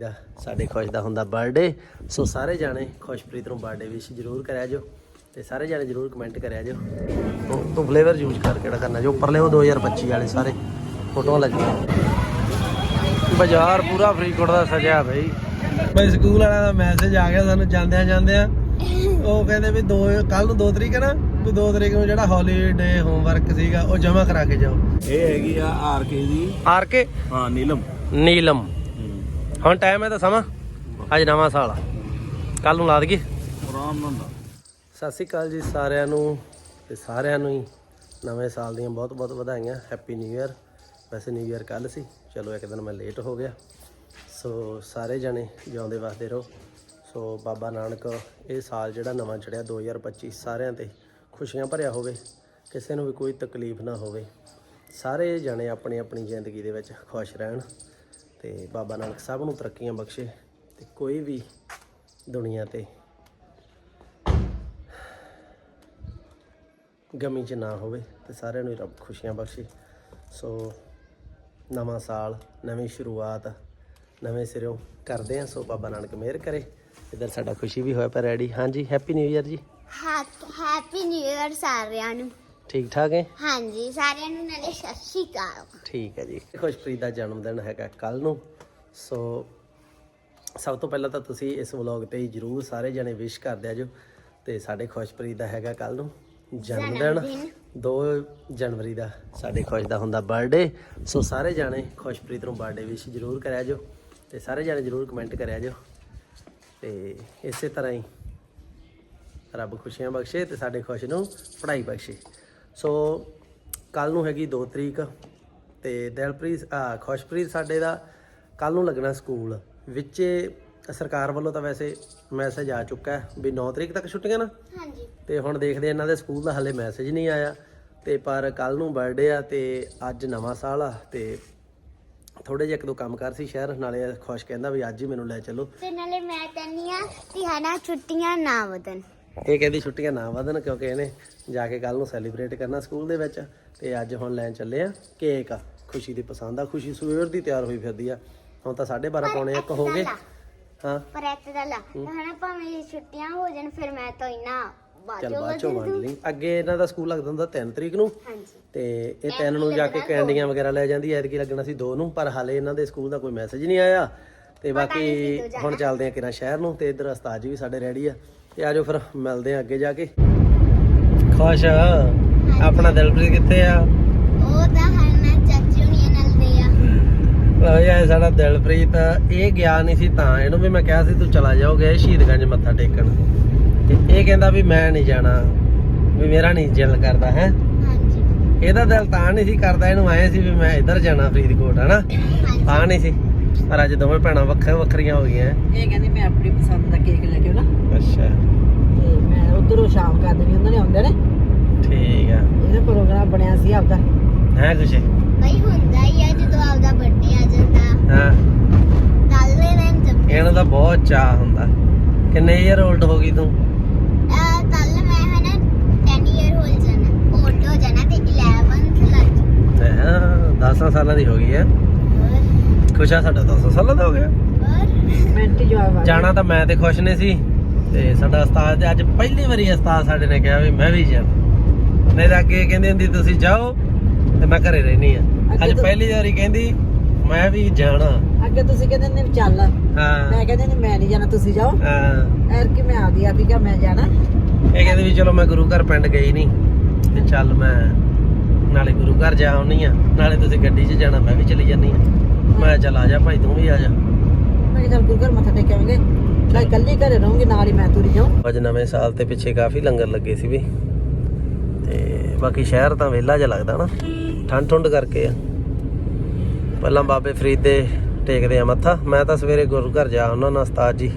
ਦਾ ਸਾਡੇ ਖੁਸ਼ ਦਾ ਹੁੰਦਾ ਬਰਥਡੇ ਸੋ ਸਾਰੇ ਜਾਣੇ ਖੁਸ਼ਪ੍ਰੀਤ ਨੂੰ ਬਰਥਡੇ ਵਿਸ਼ ਜ਼ਰੂਰ ਕਰਿਆ ਜੋ ਤੇ ਸਾਰੇ ਜਾਣੇ ਜ਼ਰੂਰ ਕਮੈਂਟ ਕਰਿਆ ਜੋ ਤੂੰ- ਤੂੰ ਫਲੇਵਰ ਯੂਜ਼ ਕਰ ਕਿਹੜਾ ਕਰਨਾ ਜੋ ਉੱਪਰਲੇ ਉਹ 2025 ਵਾਲੇ ਸਾਰੇ ਫੋਟੋਆਂ ਲੱਗੀਆਂ। ਬਾਜ਼ਾਰ ਪੂਰਾ ਫਰੀਦਕੋਟ ਦਾ ਸਜਿਆ ਬਈ। ਬਈ ਸਕੂਲ ਵਾਲਿਆਂ ਦਾ ਮੈਸੇਜ ਆ ਗਿਆ ਸਾਨੂੰ ਜਾਂਦਿਆਂ ਜਾਂਦਿਆਂ। ਉਹ ਕਹਿੰਦੇ ਵੀ ਦੋ ਕੱਲ ਨੂੰ 2 ਤਰੀਕ ਹੈ ਨਾ ਵੀ 2 ਤਰੀਕ ਨੂੰ ਜਿਹੜਾ ਹੌਲੀਡੇ ਹੋਮਵਰਕ ਸੀਗਾ ਉਹ ਜਮ੍ਹਾਂ ਕਰਾ ਕੇ ਜਾਓ। ਇਹ ਹੈਗੀ ਆ ਆਰ ਕੇ ਦੀ। R K? ਹਾਂ ਨੀਲਮ। ਨੀਲਮ। ਹੁਣ ਟਾਈਮ ਹੈ ਤਾਂ ਸਮਾਂ। ਅੱਜ ਨਵਾਂ ਸਾਲ ਆ। ਕੱਲ ਨੂੰ ਲਾ ਦਈਏ। ਆਰਾਮ ਨਾਲ। ਸਤਿ ਸ਼੍ਰੀ ਅਕਾਲ ਜੀ ਸਾਰਿਆਂ ਨੂੰ ਤੇ ਸਾਰਿਆਂ ਨੂੰ ਹੀ। ਨਵੇਂ ਸਾਲ ਦੀਆਂ ਬਹੁਤ ਬਹੁਤ ਵਧਾਈਆਂ। ਹੈਪੀ ਨਿਊ ਇਅਰ ਵੈਸੇ ਨਿਊ ਇਅਰ ਕੱਲ ਸੀ। ਚਲੋ ਇੱਕ ਦਿਨ ਮੈਂ ਲੇਟ ਹੋ ਗਿਆ। ਸੋ ਸਾਰੇ ਜਣੇ ਜਿਉਂਦੇ ਵਸਦੇ ਰਹੋ। ਸੋ ਬਾਬਾ ਨਾਨਕ ਇਹ ਸਾਲ ਜਿਹੜਾ ਨਵਾਂ ਚੜਿਆ 2025 ਸਾਰਿਆਂ ਤੇ ਖੁਸ਼ੀਆਂ ਭਰਿਆ ਹੋਵੇ। ਕਿਸੇ ਨੂੰ ਵੀ ਕੋਈ ਤਕਲੀਫ ਨਾ ਹੋਵੇ। ਸਾਰੇ ਜਣੇ ਆਪਣੀ ਆਪਣੀ ਜ਼ਿੰਦਗੀ ਦੇ ਵਿੱਚ ਖੁਸ਼ ਰਹਿਣ। ਤੇ ਬਾਬਾ ਨਾਨਕ ਸਭ ਨੂੰ ਤਰੱਕੀਆਂ ਬਖਸ਼ੇ ਤੇ ਕੋਈ ਵੀ ਦੁਨੀਆ ਤੇ ਗਮੀ 'ਚ ਨਾ ਹੋਵੇ ਤੇ ਸਾਰਿਆਂ ਨੂੰ ਰੱਬ ਖੁਸ਼ੀਆਂ ਬਖਸ਼ੇ। ਸੋ ਨਵਾਂ ਸਾਲ, ਨਵੀਂ ਸ਼ੁਰੂਆਤ, ਨਵੇਂ ਸਿਰੋਂ ਕਰਦੇ ਆ ਸੋ ਬਾਬਾ ਨਾਨਕ ਮਿਹਰ ਕਰੇ। ਇਧਰ ਸਾਡਾ ਖੁਸ਼ੀ ਵੀ ਹੋਇਆ ਪਿਆ, ਰੈਡੀ। ਹਾਂਜੀ ਹੈਪੀ ਨਿਊ ਇਅਰ ਜੀ। ਹੈਪੀ ਨਿਊ ਇਅਰ ਸਾਰਿਆਂ ਨੂੰ। ਠੀਕ ਠਾਕ ਹੈ? ਹਾਂਜੀ ਸਾਰਿਆਂ ਨੂੰ ਨਾਲੇ ਸਤਿ ਸ਼੍ਰੀ ਅਕਾਲ। ਠੀਕ ਹੈ ਜੀ। ਖੁਸ਼ਪ੍ਰੀਤ ਦਾ ਜਨਮ ਦਿਨ ਹੈਗਾ ਕੱਲ ਨੂੰ। ਸੋ ਸਭ ਤੋਂ ਪਹਿਲਾਂ ਤਾਂ ਤੁਸੀਂ ਇਸ ਵਲੌਗ ਤੇ ਜਰੂਰ ਸਾਰੇ ਜਣੇ ਵਿਸ਼ ਕਰ ਦਿਆ ਜੋ। ਤੇ ਸਾਡੇ ਖੁਸ਼ਪ੍ਰੀਤ ਦਾ ਹੈਗਾ ਕੱਲ ਨੂੰ ਜਨਮ ਦਿਨ। 2 ਜਨਵਰੀ ਦਾ ਸਾਡੇ ਖੁਸ਼ ਦਾ ਹੁੰਦਾ ਬਰਥਡੇ ਸੋ ਸਾਰੇ ਜਾਣੇ ਖੁਸ਼ਪ੍ਰੀਤ ਨੂੰ ਬਰਥਡੇ ਵਿਸ਼ ਜਰੂਰ ਕਰਿਆ ਜੋ। ਤੇ ਸਾਰੇ ਜਾਣੇ ਜਰੂਰ ਕਮੈਂਟ ਕਰਿਆ ਜੋ। ਤੇ ਇਸੇ ਤਰ੍ਹਾਂ ਹੀ ਰੱਬ ਖੁਸ਼ੀਆਂ ਬਖਸ਼ੇ ਤੇ ਸਾਡੇ ਖੁਸ਼ ਨੂੰ ਪੜ੍ਹਾਈ ਬਖਸ਼ੇ। ਸੋ ਕੱਲ ਨੂੰ ਹੈਗੀ 2 ਤਰੀਕ ਤੇ ਦਿਲਪ੍ਰੀਤ ਖੁਸ਼ਪ੍ਰੀਤ ਸਾਡੇ ਦਾ ਕੱਲ ਨੂੰ ਲੱਗਣਾ ਸਕੂਲ ਵਿੱਚੇ ਸਰਕਾਰ ਵੱਲੋਂ ਤਾਂ ਵੈਸੇ ਮੈਸੇਜ ਆ ਚੁੱਕਾ ਹੈ ਵੀ 9 ਤਰੀਕ ਤੱਕ ਛੁੱਟੀਆਂ ਨਾ। ਹਾਂਜੀ। ਤੇ ਹੁਣ ਦੇਖਦੇ ਇਹਨਾਂ ਦੇ ਸਕੂਲ ਦਾ ਹਲੇ ਮੈਸੇਜ ਨਹੀਂ ਆਇਆ। ਤੇ ਪਰ ਕੱਲ ਨੂੰ ਬਰਥਡੇ ਆ ਤੇ ਅੱਜ ਨਵਾਂ ਸਾਲ ਆ ਤੇ ਥੋੜੇ ਜਿਹਾ ਇੱਕ ਦੋ ਕੰਮ ਕਰ ਸੀ ਸ਼ਹਿਰ ਨਾਲੇ ਖੁਸ਼ ਕਹਿੰਦਾ ਵੀ ਅੱਜ ਹੀ ਮੈਨੂੰ ਲੈ ਚੱਲੋ। ਤੇ ਨਾਲੇ ਮੈਂ ਕਹਿੰਦੀ ਆ ਕਿ ਹਨਾ ਛੁੱਟੀਆਂ ਨਾ ਵਧਣ। ਇਹ ਕਹਿੰਦੀ ਛੁੱਟੀਆਂ ਨਾ ਵਧਣ ਕਿਉਂਕਿ ਇਹਨੇ ਜਾ ਕੇ ਕੱਲ ਨੂੰ ਸੈਲੀਬ੍ਰੇਟ ਕਰਨਾ ਸਕੂਲ ਦੇ ਵਿੱਚ ਤੇ ਅੱਜ ਹੁਣ ਲੈਣ ਚੱਲੇ ਆ ਕੇਕ ਖੁਸ਼ੀ ਦੀ ਪਸੰਦ ਆ ਖੁਸ਼ੀ ਸਵੇਰ ਦੀ ਤਿਆਰ ਹੋਈ ਫਿਰਦੀ ਆ। ਹੁਣ ਤਾਂ 12:30 ਪੌਣੇ 1 ਹੋ ਗਏ। ਹਾਂ। ਪਰ ਇੱਕ ਗੱਲ ਆ ਹਨਾ ਭਾਵੇਂ ਛੁੱਟੀਆਂ ਹੋ ਜਾਣ ਫਿਰ ਮੈਂ ਤਾਂ ਇਨਾ ਚੱਲ ਬਾਜੋ ਬਾਅਦ ਚੋਂ ਵੰਡ ਲਈ। ਅੱਗੇ ਇਹਨਾਂ ਦਾ ਸਕੂਲ ਲੱਗਦਾ ਹੁੰਦਾ 3 ਤਰੀਕ ਨੂੰ। ਹਾਂਜੀ। ਤੇ ਇਹ ਤਿੰਨ ਨੂੰ ਜਾ ਕੇ ਕੈਂਡੀਆਂ ਵਗੈਰਾ ਲੈ ਜਾਂਦੀ ਐਤਕੀ ਲੱਗਣਾ ਸੀ 2 ਨੂੰ ਪਰ ਹਾਲੇ ਇਹਨਾਂ ਦੇ ਸਕੂਲ ਦਾ ਕੋਈ ਮੈਸੇਜ ਨਹੀਂ ਆਇਆ। ਤੇ ਬਾਕੀ ਹੁਣ ਚੱਲਦੇ ਆ ਕਿਰਾਂ ਸ਼ਹਿਰ ਨੂੰ ਤੇ ਇਧਰ ਉਸਤਾਦ ਜੀ ਵੀ ਸਾਡੇ ਰੈਡੀ ਆ। ਤੇ ਆਜੋ ਫਿਰ ਮਿਲਦੇ ਆ ਅੱਗੇ ਜਾ ਕੇ। ਖੁਸ਼? ਆਪਣਾ ਦਿਲਪ੍ਰੀਤ ਕਿੱਥੇ ਆ? ਉਹ ਤਾਂ ਹਨਾ ਚਾਚੀ ਹੁਣੀਆਂ ਨਾਲ ਦੇ ਆ। ਲਓ ਯਾਰ ਸਾਡਾ ਦਿਲਪ੍ਰੀਤ ਇਹ ਗਿਆ ਨਹੀਂ ਸੀ ਤਾਂ ਇਹਨੂੰ ਵੀ ਮੈਂ ਕਿਹਾ ਸੀ ਤੂੰ ਚਲਾ ਜਾਓਗੇ ਸ਼ਹੀਦਗੰਜ ਮੱਥਾ ਟੇਕਣ। ਤੇ ਇਹ ਕਹਿੰਦਾ ਵੀ ਮੈਂ ਨਹੀਂ ਜਾਣਾ ਵੀ ਮੇਰਾ ਨਹੀਂ ਦਿਲ ਕਰਦਾ ਹੈ। ਹਾਂਜੀ। ਇਹਦਾ ਦਿਲ ਤਾਂ ਨਹੀਂ ਸੀ ਕਰਦਾ ਇਹਨੂੰ ਆਏ ਸੀ ਵੀ ਮੈਂ ਇੱਧਰ ਜਾਣਾ ਫਰੀਦਕੋਟ ਹਨਾ? ਤਾਂ ਨਹੀਂ ਸੀ। ਪਰ ਅੱਜ ਦੋਵੇਂ ਭੈਣਾਂ ਵੱਖਰ ਵੱਖਰੀਆਂ ਹੋ ਗਈਆਂ। ਇਹ ਕਹਿੰਦੀ ਮੈਂ ਆਪਣੀ ਪਸੰਦ ਦਾ ਕੇਕ ਲੈ ਕੇ ਆਉਣਾ। ਅੱਛਾ। ਤੇ ਮੈਂ ਉਧਰੋਂ ਸ਼ਾਮ ਕਰ ਦੇਣੀ ਉਹਨਾਂ ਨੇ ਆਉਂਦੇ ਨੇ। ਠੀਕ ਆ। ਇਹਦਾ ਪ੍ਰੋਗਰਾਮ ਬਣਿਆ ਸੀ ਆਪਦਾ। ਹੈ ਕੁਛ ਬਈ ਹੁੰਦਾ ਹੀ ਆ ਜਦੋਂ ਆਪਦਾ ਬਰਥਡੇ ਆ ਜਾਂਦਾ। ਹਾਂ। ਦੇ ਜੰਮ ਇਹਨੂੰ ਤਾਂ ਬਹੁਤ ਚਾਹ ਹੁੰਦਾ। ਕਿੰਨੇ ਈਅਰ 올ਡ ਹੋ ਗਈ ਤੂੰ? ਕੱਲ ਮੈਂ ਹਨਾ 10 ਇਅਰ ਹੋ ਜਾਣਾ 올ਡ ਹੋ ਜਾਣਾ ਤੇ 11th ਲੱਗ ਤੇ ਹਾਂ 10 ਸਾਲਾਂ ਦੀ ਹੋ ਗਈ ਹੈ ਖੁਸ਼ਾ ਸਾਡਾ 10 ਸਾਲਾਂ ਦਾ ਹੋ ਗਿਆ। ਹੋਰ ਮਿੰਟ ਜਵਾਬ ਆ ਜਾਣਾ ਤਾਂ ਮੈਂ ਤੇ ਖੁਸ਼ ਨਹੀਂ ਸੀ ਤੇ ਸਾਡਾ ਉਸਤਾਦ ਅੱਜ ਪਹਿਲੀ ਵਾਰੀ ਉਸਤਾਦ ਸਾਡੇ ਨੇ ਕਿਹਾ ਵੀ ਮੈਂ ਵੀ ਜਾਣਾ। ਨਹੀਂ ਤਾਂ ਅੱਗੇ ਕਹਿੰਦੀ ਹੁੰਦੀ ਤੁਸੀਂ ਜਾਓ ਤੇ ਮੈਂ ਘਰੇ ਰਹਿਣੀ ਆ। ਅੱਜ ਪਹਿਲੀ ਵਾਰੀ ਕਹਿੰਦੀ ਮੈਂ ਵੀ ਜਾਣਾ। ਅੱਗੇ ਤੁਸੀਂ ਕਹਿੰਦੇ ਨੇ ਚੱਲ। ਹਾਂ। ਮੈਂ ਕਹਿੰਦੀ ਨਹੀਂ ਮੈਂ ਨਹੀਂ ਜਾਣਾ ਤੁਸੀਂ ਜਾਓ। ਹਾਂ। ਐਰ ਕਿ ਮੈਂ ਆਦੀ ਆ ਵੀ ਕਿ ਮੈਂ ਜਾਣਾ। ਇਹ ਕਹਿੰਦੇ ਵੀ ਚਲੋ ਮੈਂ ਗੁਰੂ ਘਰ ਪਿੰਡ ਗਈ ਨਹੀਂ ਤੇ ਚੱਲ ਮੈਂ ਨਾਲੇ ਗੁਰੂ ਘਰ ਜਾ ਆਉਣੀ ਆ। ਨਾਲੇ ਤੁਸੀਂ ਗੱਡੀ 'ਚ ਜਾਣਾ ਮੈਂ ਵੀ ਚਲੀ ਜਾਨੀ ਆ। ਮੈਂ ਚੱਲ ਆ ਜਾ ਭਾਈ ਤੂੰ ਵੀ ਆ ਜਾ। ਮੈਂ ਚੱਲ ਗੁਰੂ ਘਰ ਮੱਥਾ ਟੇਕ ਆਵਾਂਗੇ। ਮੈਂ ਇਕੱਲੀ ਘਰੇ ਰਹੂੰਗੀ ਨਾਲ ਹੀ ਮੈਂ ਤੁਰੀ ਜਾਉਂ ਅੱਜ ਨਵੇਂ ਸਾਲ ਤੇ ਪਿੱਛੇ ਕਾਫੀ ਲੰਗਰ ਲੱਗੇ ਸੀ ਵੀ। ਤੇ ਬਾਕੀ ਸ਼ਹਿਰ ਤਾਂ ਵਿਹਲਾ ਜਿਹਾ ਲੱਗਦਾ ਨਾ। ਠੰਡ ਠੁੰਡ ਕਰਕੇ ਆ। ਪਹਿਲਾਂ ਬਾਬੇ ਫਰੀਦ ਦੇ ਟੇਕਦੇ ਆ ਮੱਥਾ। ਮੈਂ ਤਾਂ ਸਵੇਰੇ ਗੁਰੂ ਘਰ ਜਾ ਉਹਨਾਂ ਨਾਲ ਉਸਤਾਦ ਜੀ।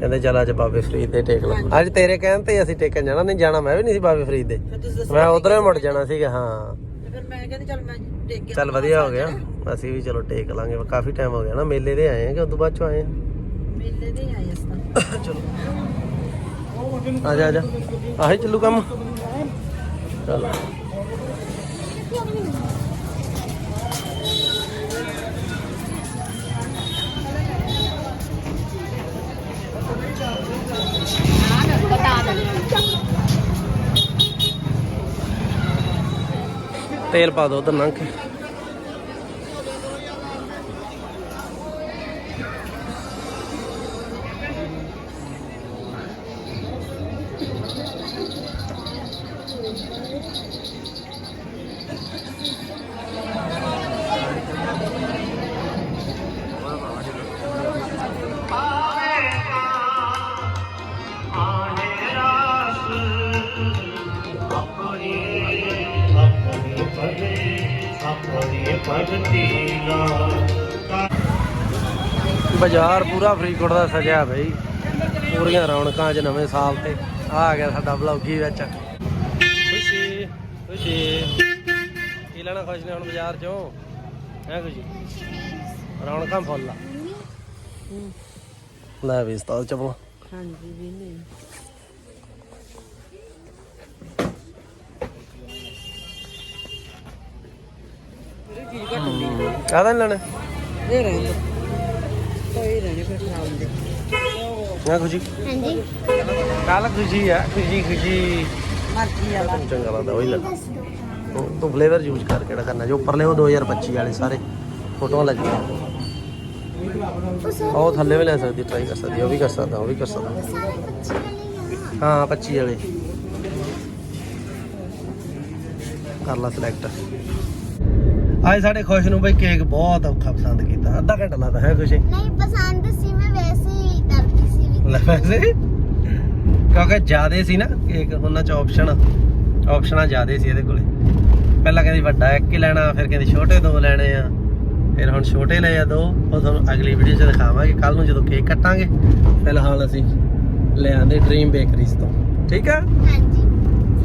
ਕਹਿੰਦੇ ਚੱਲ ਅੱਜ ਬਾਬੇ ਫਰੀਦ ਦੇ ਟੇਕ ਲਾ। ਅੱਜ ਤੇਰੇ ਕਹਿਣ ਤੇ ਅਸੀਂ ਟੇਕਣ ਜਾਣਾ। ਨਹੀਂ ਜਾਣਾ ਮੈਂ ਵੀ ਨਹੀਂ ਸੀ ਬਾਬੇ ਫਰੀਦ ਦੇ। ਮੈਂ ਉਧਰੋਂ ਮੁੜ ਜਾਣਾ ਸੀਗਾ ਹਾਂ। ਫਿਰ ਮੈਂ ਕਹਿੰਦੀ ਚੱਲ ਮੈਂ ਟੇਕ ਕੇ ਚੱਲ ਵਧੀਆ ਹੋ ਗਿਆ। ਅਸੀਂ ਵੀ ਚਲੋ ਟੇਕ ਲਾਂਗੇ ਕਾਫੀ ਟਾਈਮ ਹੋ ਗਿਆ ਨਾ ਮੇਲੇ ਦੇ ਆਏ ਆ ਕਿ ਉਦੋਂ ਬਾਅਦ ਚ ਆਏ ਆ? ਮੇਲੇ ਦੇ ਆਏ ਅਸਾਂ। ਚਲੋ। ਆ ਜਾ ਆ ਕੰਮ। ਤੇਲ ਪਾ ਦੋ ਉਧਰ ਲੰਘ ਬਾਜ਼ਾਰ ਪੂਰਾ ਫਰੀਦਕੋਟ ਦਾ ਸਜਿਆ ਬਈ। ਪੂਰੀਆਂ ਰੌਣਕਾਂ 'ਚ ਨਵੇਂ ਸਾਲ ਤੇ। ਆ ਗਿਆ ਸਾਡਾ ਵਲੌਗੀ ਵਿੱਚ। ਖੁਸ਼ੀ ਖੁਸ਼ੀ। ਕੀ ਲੈਣਾ ਖੁਸ਼ ਨੇ ਹੁਣ ਬਾਜ਼ਾਰ 'ਚੋਂ? ਹੈ ਖੁਸ਼ੀ? ਰੌਣਕਾਂ ਫੁੱਲ ਆ। ਲੈ ਵੀ ਸਤਾਲ ਚਪਲਾ। ਹਾਂਜੀ ਵੀ ਨਹੀਂ। ਕਾਹਦਾ ਲੈਣਾ? ਇਹ ਰਹਿੰਦੇ। ਕੋਈ ਰਹਿਣੇ ਫਿਰ ਖਰਾਬ ਦੇ ਹੈ ਖੁਸ਼ੀ ਹਾਂਜੀ। ਕੱਲ ਖੁਸ਼ੀ ਆ ਖੁਸ਼ੀ ਖੁਸ਼ੀ। ਮਰਜ਼ੀ ਵਾਲਾ ਚੰਗਾ ਲੱਗਦਾ ਉਹੀ ਲੈ ਤੂੰ ਤੂੰ ਫਲੇਵਰ ਯੂਜ਼ ਕਰ ਕਿਹੜਾ ਕਰਨਾ ਜੋ? ਉੱਪਰਲੇ ਉਹ 2025 ਵਾਲੇ ਸਾਰੇ ਫੋਟੋਆਂ ਲੱਗੀਆਂ। ਉਹ ਥੱਲੇ ਵੀ ਲੈ ਸਕਦੀ ਟਰਾਈ ਕਰ ਸਕਦੀ ਉਹ ਵੀ ਕਰ ਸਕਦਾ ਉਹ ਵੀ ਕਰ ਸਕਦਾ। ਹਾਂ 25 ਵਾਲੇ। ਕਰ ਲਾ ਸਿਲੈਕਟ ਅੱਜ ਸਾਡੇ ਖੁਸ਼ ਨੂੰ ਬਈ ਕੇਕ ਬਹੁਤ ਔਖਾ ਪਸੰਦ ਕੀਤਾ। ਅੱਧਾ ਘੰਟਾ ਲੱਗਦਾ ਹੈ ਖੁਸ਼ੀ। ਨਹੀਂ ਪਸੰਦ ਸੀ ਮੈਂ ਵੈਸੇ ਹੀ ਕਰਦੀ ਸੀ ਵੀ ਲੈ ਵੈਸੇ? ਕਿਉਂਕਿ ਜ਼ਿਆਦੇ ਸੀ ਨਾ ਕੇਕ ਉਹਨਾਂ ਚ ਆਪਸ਼ਨ ਆਪਸ਼ਨਾਂ ਜ਼ਿਆਦੇ ਸੀ ਇਹਦੇ ਕੋਲੇ। ਪਹਿਲਾਂ ਕਹਿੰਦੀ ਵੱਡਾ ਇੱਕ ਹੀ ਲੈਣਾ ਫਿਰ ਕਹਿੰਦੀ ਛੋਟੇ ਦੋ ਲੈਣੇ ਆ। ਫਿਰ ਹੁਣ ਛੋਟੇ ਲਏ ਆ ਦੋ ਉਹ ਤੁਹਾਨੂੰ ਅਗਲੀ ਵੀਡੀਓ 'ਚ ਦਿਖਾਵਾਂਗੇ। ਕੱਲ ਨੂੰ ਜਦੋਂ ਕੇਕ ਕੱਟਾਂਗੇ ਫਿਲਹਾਲ ਅਸੀਂ ਲੈ ਆਂਦੇ ਡ੍ਰੀਮ ਬੇਕਰੀਜ਼ ਤੋਂ। ਠੀਕ ਆ? ਹਾਂਜੀ।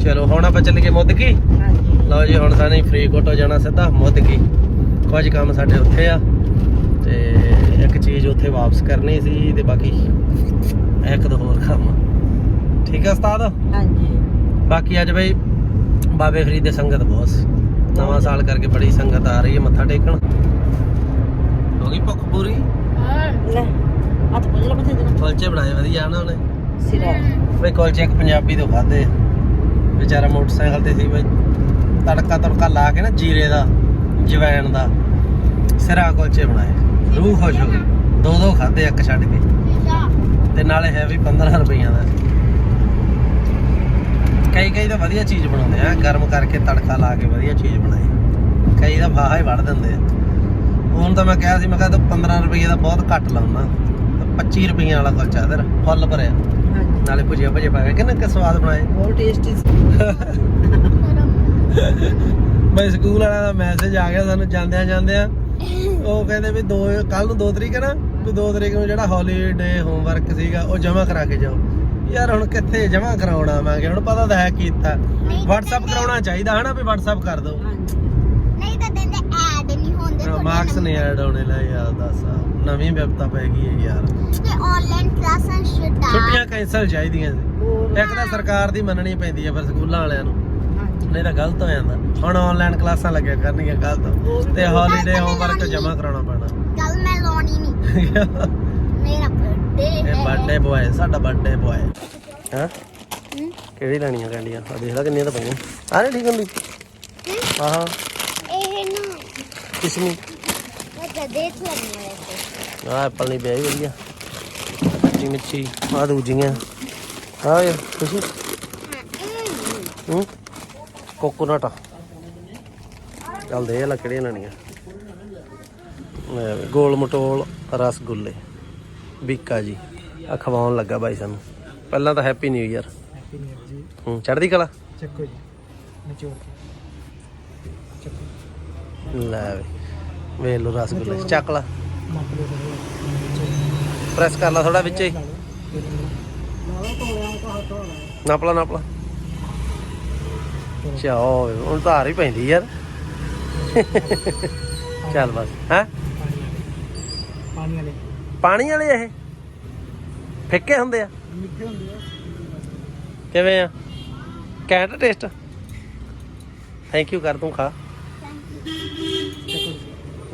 ਚਲੋ ਹੁਣ ਆਪਾਂ ਚੱਲੀਏ ਮੁੱਦਕੀ ਹਾਂਜੀ। ਲਓ ਜੀ ਹੁਣ ਸਾਨੇ ਫਰੀਦਕੋਟ ਹੋ ਜਾਣਾ ਸਿੱਧਾ ਮੁੱਦਕੀ ਕੁਝ ਕੰਮ ਸਾਡੇ ਉੱਥੇ ਆ ਤੇ ਇੱਕ ਚੀਜ਼ ਉੱਥੇ ਵਾਪਸ ਕਰਨੀ ਸੀ ਤੇ ਬਾਕੀ ਇੱਕ ਦੋ ਹੋਰ ਕੰਮ। ਠੀਕ ਹੈ ਉਸਤਾਦ? ਹਾਂਜੀ। ਬਾਕੀ ਅੱਜ ਬਈ ਬਾਬੇ ਫਰੀਦ ਦੇ ਸੰਗਤ ਬਹੁਤ। ਨਵਾਂ ਸਾਲ ਕਰਕੇ ਬੜੀ ਸੰਗਤ ਆ ਰਹੀ ਹੈ ਮੱਥਾ ਟੇਕਣ। ਹੋ ਗਈ ਭੁੱਖ ਪੂਰੀ? ਲੈ ਹੱਥ ਪੁੱਜ ਲੈ ਮੱਥੇ ਜਨਾ ਕੁਲਚੇ ਬਣਾਏ ਵਧੀਆ ਨਾ ਉਹਨੇ। ਸਿਰਾ। ਬਈ ਕੁਲਚੇ ਇੱਕ ਪੰਜਾਬੀ ਤੋਂ ਖਾਦੇ ਵਿਚਾਰਾ ਮੋਟਰਸਾਈਕਲ ਤੇ ਸੀ ਬਈ, ਤੜਕਾ ਤੜਕਾ ਲਾ ਕੇ ਨਾ ਜੀਰੇ ਦਾ, ਜਵੈਣ ਦਾ, ਸਿਰਾ ਕੁਲਚੇ ਬਣਾਏ। ਰੂਹ ਖੁਸ਼ ਹੋ ਗਈ ਦੋ ਦੋ ਖਾਦੇ ਇੱਕ ਛੱਡ ਕੇ। ਤੇ ਨਾਲੇ ਹੈ ਵੀ 15 ਰੁਪਈਆ ਦਾ। ਕਈ ਕਈ ਤਾਂ ਵਧੀਆ ਚੀਜ਼ ਬਣਾਉਂਦੇ ਆ। ਗਰਮ ਕਰਕੇ ਤੜਕਾ ਲਾ ਕੇ ਵਧੀਆ ਚੀਜ਼ ਬਣਾਈ। ਕਈ ਤਾਂ ਫਾਹਾ ਹੀ ਵੜ ਦਿੰਦੇ ਆ। ਹੁਣ ਤਾਂ ਮੈਂ ਕਿਹਾ ਸੀ, ਮੈਂ ਕਿਹਾ ਤੂੰ 15 ਰੁਪਏ ਦਾ ਬਹੁਤ ਘੱਟ ਲਾਉਣਾ। 25 ਰੁਪਈਆ ਵਾਲਾ ਕੁਲਚਾ ਇਧਰ, ਫੁੱਲ ਭਰਿਆ। ਨਾਲੇ ਭੁਜੀਆ ਭੁਜੇ ਪਾ ਕੇ ਕਿੰਨਾ ਕਿ ਸਵਾਦ ਬਣਾਏ। ਬਹੁਤ ਟੇਸਟੀ ਬਈ ਸਕੂਲ ਵਾਲਿਆਂ ਦਾ ਮੈਸੇਜ ਆ ਗਿਆ ਸਾਨੂੰ ਜਾਂਦਿਆਂ ਜਾਂਦਿਆਂ। ਉਹ ਕਹਿੰਦੇ ਵੀ ਦੋ ਕੱਲ ਨੂੰ 2 ਤਰੀਕ ਹੈ ਨਾ ਵੀ 2 ਤਰੀਕ ਨੂੰ ਜਿਹੜਾ ਹੌਲੀਡੇ ਹੋਮਵਰਕ ਸੀਗਾ ਉਹ ਜਮ੍ਹਾਂ ਕਰਾ ਕੇ ਜਾਓ। ਯਾਰ ਹੁਣ ਕਿੱਥੇ ਜਮ੍ਹਾਂ ਕਰਾਉਣਾ ਮੈਂ ਕਿਹਾ ਹੁਣ ਪਤਾ ਤਾਂ ਹੈ ਕੀਤਾ। WhatsApp ਕਰਾਉਣਾ ਚਾਹੀਦਾ ਹਨਾ ਵੀ WhatsApp ਕਰ ਦਿਓ। ਨਹੀਂ ਤਾਂ ਦਿੰਦੇ ਐਡ ਨਹੀਂ ਹੁੰਦੇ ਤੁਹਾਡੇ ਮਾਰਕਸ ਨਹੀਂ। ਐਡ ਹੋਣੇ ਲੈ ਯਾਰ ਦੱਸ। ਨਵੀਂ ਵਿਪਤਾ ਪੈ ਗਈ ਹੈ ਯਾਰ। ਤੇ ਆਨਲਾਈਨ ਕਲਾਸਾਂ ਸਟਾਰਟ ਛੁੱਟੀਆਂ ਕੈਂਸਲ ਚਾਹੀਦੀਆਂ ਸੀ। ਇੱਕ ਤਾਂ ਸਰਕਾਰ ਦੀ ਮੰਨਣੀ ਪੈਂਦੀ ਹੈ ਫਿਰ ਸਕੂਲਾਂ ਵਾਲਿਆਂ ਨੂੰ। ਹਾਂਜੀ। ਨਹੀਂ ਤਾਂ ਗਲਤ ਹੋ ਜਾਂਦਾ। ਹੁਣ ਆਨਲਾਈਨ ਕਲਾਸਾਂ ਲੱਗਿਆ ਕਰਨਗੀਆਂ ਕੱਲ ਤੋਂ ਹੌਲੀਡੇ ਹੋਮਵਰਕ ਜਮ੍ਹਾਂ ਕਰਾਉਣਾ ਪੈਣਾ। ਕੱਲ ਮੈਂ ਲਾਉਣੀ ਨਹੀਂ ਮੇਰਾ ਬਰਥਡੇ ਇਹ ਹੈ। ਬਰਥਡੇ ਬੁਆਏ ਸਾਡਾ ਬਰਥਡੇ ਬੁਆਏ ਹਾਂ? ਕਿਹੜੀ ਲੈਣੀ ਆ ਕੈਂਡੀਆਂ ਆ? ਦੇਖ ਲੈ ਕਿੰਨੀਆਂ ਤਾਂ ਪਈਆਂ। ਆ ਨਹੀਂ ਠੀਕ ਹੁੰਦੀ। ਆਹਾਂ। ਨਾ ਕਿਸਮੀ। ਤਾਂ ਦੇਖ ਲੈਣੀ ਹੈ ਵੈਸੇ ਆ ਐਪਲ ਨਹੀਂ ਪਿਆ ਜੀ ਵਧੀਆ। ਮਿੱਠੀ ਮਿੱਠੀ ਆ ਦੂਜੀਆਂ। ਆ ਇਹ ਖੁਸ਼ੀ। ਹਾਂ। ਇਹ ਹੂੰ ਕੋਕੋਨਟ ਚੱਲ ਦੇ ਲੈ ਕਿਹੜੀਆਂ ਲੈਣੀਆਂ। ਲੈ ਵੀ, ਗੋਲ ਮਟੋਲ ਰਸਗੁੱਲੇ ਬੀਕਾ ਜੀ। ਆ ਖਵਾਉਣ ਲੱਗਾ ਬਾਈ ਸਾਨੂੰ। ਪਹਿਲਾਂ ਤਾਂ happy new year happy new year ਜੀ। ਹੂੰ ਚੜ੍ਹਦੀ ਕਲਾ? ਚੱਕੋ ਜੀ। ਨਿਚੋੜ ਕੇ। ਚੱਕੋ। ਲੈ ਵੀ, ਵੇਖ ਲੋ ਰਸਗੁੱਲੇ ਚੱਕ ਲਾ। ਪ੍ਰੈਸ ਕਰ ਲਾ ਥੋੜਾ ਵਿੱਚ ਹੀ। ਨਾਲਾ ਨਾਪਲਾ ਨਾਪਲਾ ਚਾਓ ਹੁਣ ਧਾਰ ਹੀ ਪੈਂਦੀ ਯਾਰ। ਚੱਲ ਬਸ, ਹੈ? ਪਾਣੀ ਵਾਲੇ ਪਾਣੀ ਵਾਲੇ ਇਹ? ਫਿੱਕੇ ਹੁੰਦੇ ਆ? ਮਿੱਠੇ ਹੁੰਦੇ ਆ ਕਿਵੇਂ ਆ? Cantt taste? ਥੈਂਕ ਯੂ ਕਰ, ਤੂੰ ਖਾ।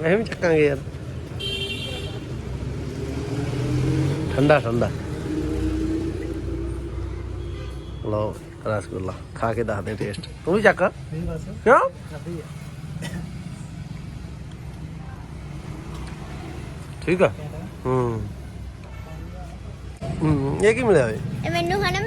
ਮੈਂ ਵੀ ਚੱਕਾਂਗੇ ਯਾਰ। ਠੰਡਾ ਠੰਡਾ। ਲਓ ਰਸਗੁੱਲਾ। ਖਾ ਕੇ ਦੱਸਦੇ ਟੇਸਟ ਤੂੰ ਵੀ ਚੱਕ। ਨਹੀਂ ਬਸ। ਕਿਉਂ? ਠੀਕ ਆ। ਹੂੰ। ਇਹ ਕੀ ਮਿਲਿਆ ਵੇ? ਮੈਨੂੰ ਹਨਾ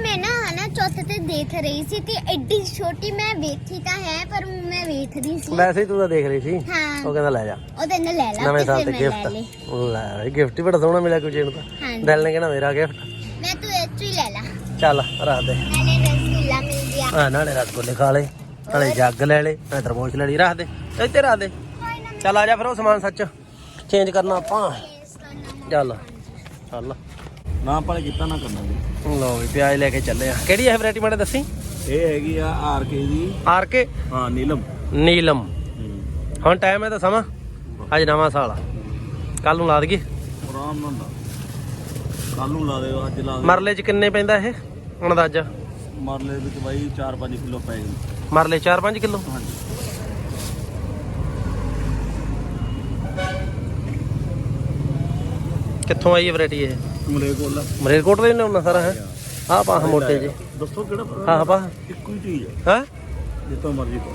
ਨਾ ਚੌਥੇ ਤੇ ਦੇਖ ਰਹੀ ਸੀ ਤੇ ਐਡੀ ਛੋਟੀ ਮੈਂ ਵੇਖੀ ਤਾਂ ਹੈ ਪਰ ਮੈਂ ਵੇਖਦੀ ਸੀ। ਵੈਸੇ ਹੀ ਤੂੰ ਤਾਂ ਦੇਖ ਰਹੀ ਸੀ। ਹਾਂ। ਉਹ ਕਹਿੰਦਾ ਲੈ ਜਾ। ਉਹ ਤੈਨੂੰ ਲੈ ਲਾ ਨਵੇਂ ਸਾਲ ਤੇ ਮੈਂ ਲੈ ਲਈ। ਗਿਫਟ ਲੈ ਗਿਫਟ ਹੀ ਬੜਾ ਸੋਹਣਾ ਮਿਲਿਆ ਕੁਝ ਇਹਨੂੰ ਤਾਂ। ਹਾਂਜੀ। ਦਿਲ ਨੇ ਕਹਿੰਦਾ ਮੇਰਾ ਗਿਫਟ ਮੈਂ ਤੂੰ ਇਹ ਚੋਂ ਹੀ ਲੈ ਲਾ। ਚੱਲ ਰੱਖ ਦੇ। ਨਾਲੇ ਰਸਗੁੱਲਾ ਮਿਲ ਗਿਆ। ਆ ਨਾਲੇ ਰਸਗੁੱਲੇ ਖਾ ਲੈ ਨਾਲੇ ਜੱਗ ਲੈ ਲੈ ਨਾਲੇ ਤਰਬੂਜ ਲੈ ਲਈ। ਰੱਖ ਦੇ ਇੱਥੇ ਰੱਖ ਦੇ। ਚੱਲ ਆ ਜਾ ਫਿਰ ਉਹ ਸਮਾਨ ਸੱਚ। ਚੇਂਜ ਕਰਨਾ ਆਪਾਂ। ਚੱਲ ਚੱਲ। ਨਾ ਪਾਲੇ ਕੀਤਾ ਨਾ ਕਰਨਾ ਜੀ। ਲਓ ਵੀ ਪਿਆਜ਼ ਲੈ ਕੇ ਚੱਲੇ ਆ। ਕਿਹੜੀ ਹੈ ਵੈਰਾਈਟੀ ਮਾੜੇ ਦੱਸੀ? ਇਹ ਹੈਗੀ ਆ ਆਰ ਕੇ ਦੀ। ਆਰ ਕੇ ਹਾਂ ਨੀਲਮ। ਨੀਲਮ। ਹੂੰ। ਹੁਣ ਟਾਈਮ ਹੈ ਤਾਂ ਸਮਾਂ। ਅੱਜ ਨਵਾਂ ਸਾਲ ਆ। ਕੱਲ ਨੂੰ ਲਾ ਦਈਏ। ਆਰਾਮ ਨਾਲ ਕੱਲ ਨੂੰ ਲਾ ਦਿਓ ਅੱਜ ਲਾ ਦਿਓ। ਮਰਲੇ ਚ ਕਿੰਨੇ ਪੈਂਦਾ ਇਹ? ਅੰਦਾਜ਼ਾ। ਮਰਲੇ ਵਿੱਚ ਬਾਈ 4-5 ਕਿਲੋ ਪੈ ਗਏ ਮਰਲੇ 4-5 ਕਿਲੋ? ਹਾਂਜੀ। ਕਿੱਥੋਂ ਆਈ ਹੈ ਵੈਰਾਈਟੀ ਇਹ? ਮਰੇਲਕੋਟ ਦੇ ਲਿਆਉਣਾ ਸਾਰਾ ਹੈ? ਆਹ ਪਾ ਮੋਟੇ ਜੇ। ਦੱਸੋ ਕਿਹੜਾ ਪਤਾ ਆਹ ਪਾ ਇੱਕੋ ਹੀ ਚੀਜ਼ ਹੈ। ਹਾਂ? ਜਿੱਤੋਂ ਮਰਜ਼ੀ ਪਾਓ।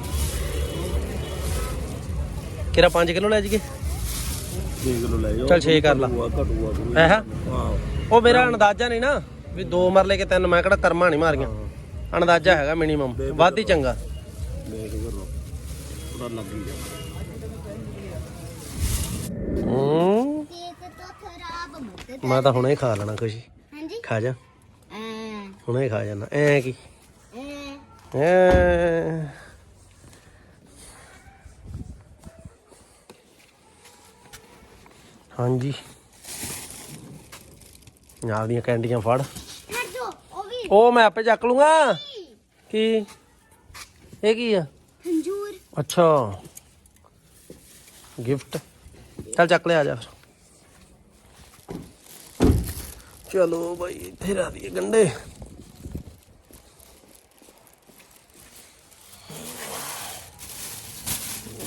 ਕਿਰਾ 5 ਕਿਲੋ ਲੈ ਜੀਏ 6 ਕਿਲੋ ਲੈ ਜਾਓ। ਚੱਲ ਛੇ ਕਰ ਲਾ। ਘਟੂਆ ਹੈ ਹਾਂ? ਹਾਂ ਉਹ ਮੇਰਾ ਅੰਦਾਜ਼ਾ ਨਹੀਂ ਨਾ ਵੀ ਦੋ ਮਰਲੇ ਕੇ ਤਿੰਨ ਮੈਂ ਕਿਹੜਾ ਕਰਮਾਂ ਨਹੀਂ ਮਾਰੀਆਂ। ਅੰਦਾਜ਼ਾ ਹੈਗਾ ਮਿਨੀਮਮ ਵੱਧ ਹੀ ਚੰਗਾ। ਦੇਖ ਕਰੋ। ਪਤਾ ਲੱਗ ਹੀ ਗਿਆ। ਹੂੰ ਇਹ ਤੇ ਤੋਂ ਖਰਾਬ ਮੁੱਕ ਮੈਂ ਤਾਂ ਹੁਣੇ ਖਾ ਲੈਣਾ ਖੁਸ਼ੀ। ਹਾਂਜੀ। ਖਾ ਜਾ। ਐ। ਹੁਣੇ ਖਾ ਜਾਣਾ। ਐ ਕੀ? ਐ। ਹਾਂਜੀ। ਨਾਲ ਦੀਆਂ ਕੈਂਡੀਆਂ ਫੜ। ਉਹ ਮੈਂ ਆਪੇ ਚੱਕ ਲੂੰਗਾ। ਕੀ? ਇਹ ਕੀ ਆ? ਖੰਜੂਰ। ਅੱਛਾ। ਗਿਫਟ। ਚੱਲ ਚੱਕ ਲੈ ਆ ਜਾ ਫਿਰ। ਚਲੋ ਭਾਈ ਇੱਥੇ ਰਾ ਦਈਏ ਗੰਡੇ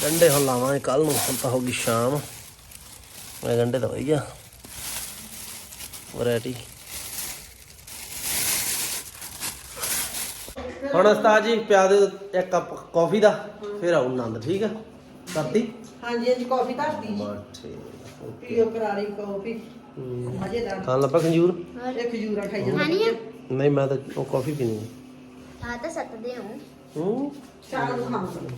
ਗੰਡੇ ਹੁਣ ਲਾਵਾਂਗੇ ਕੱਲ ਨੂੰ ਹੁਣ ਤਾਂ ਹੋ ਗਈ ਸ਼ਾਮ। ਮੈਂ ਗੰਡੇ ਤਾਂ ਹੋਈ ਗਿਆ। ਵੈਰਾਈਟੀ। ਹੁਣ ਉਸਤਾਦ ਜੀ ਪਿਆ ਦਿਓ ਇੱਕ ਕੱਪ ਕਾਫੀ ਦਾ ਫਿਰ ਆਉ ਆਨੰਦ ਠੀਕ ਆ? ਕਰਤੀ ਹਾਂਜੀ ਹਾਂਜੀ ਕਾਫੀ ਧਰਤੀ ਬਸ ਠੀਕ ਪੀਓ ਕਰਾਰੀ ਕਾਫੀ। ਮਜ਼ੇਦਾਰ ਖਾਣ ਲੱਪਾ ਖੰਜੂਰ ਇਹ ਖਜੂਰਾ ਖਾਈ ਜਾਂਦਾ ਖਾਣੀ ਆ? ਨਹੀਂ ਮੈਂ ਤਾਂ ਉਹ ਕਾਫੀ ਪੀਣੀ ਹੈ ਆ ਤਾਂ ਸੱਤਦੇ ਹੋ? ਹੂੰ ਨੂੰ ਖਾਵਾਂਗੇ।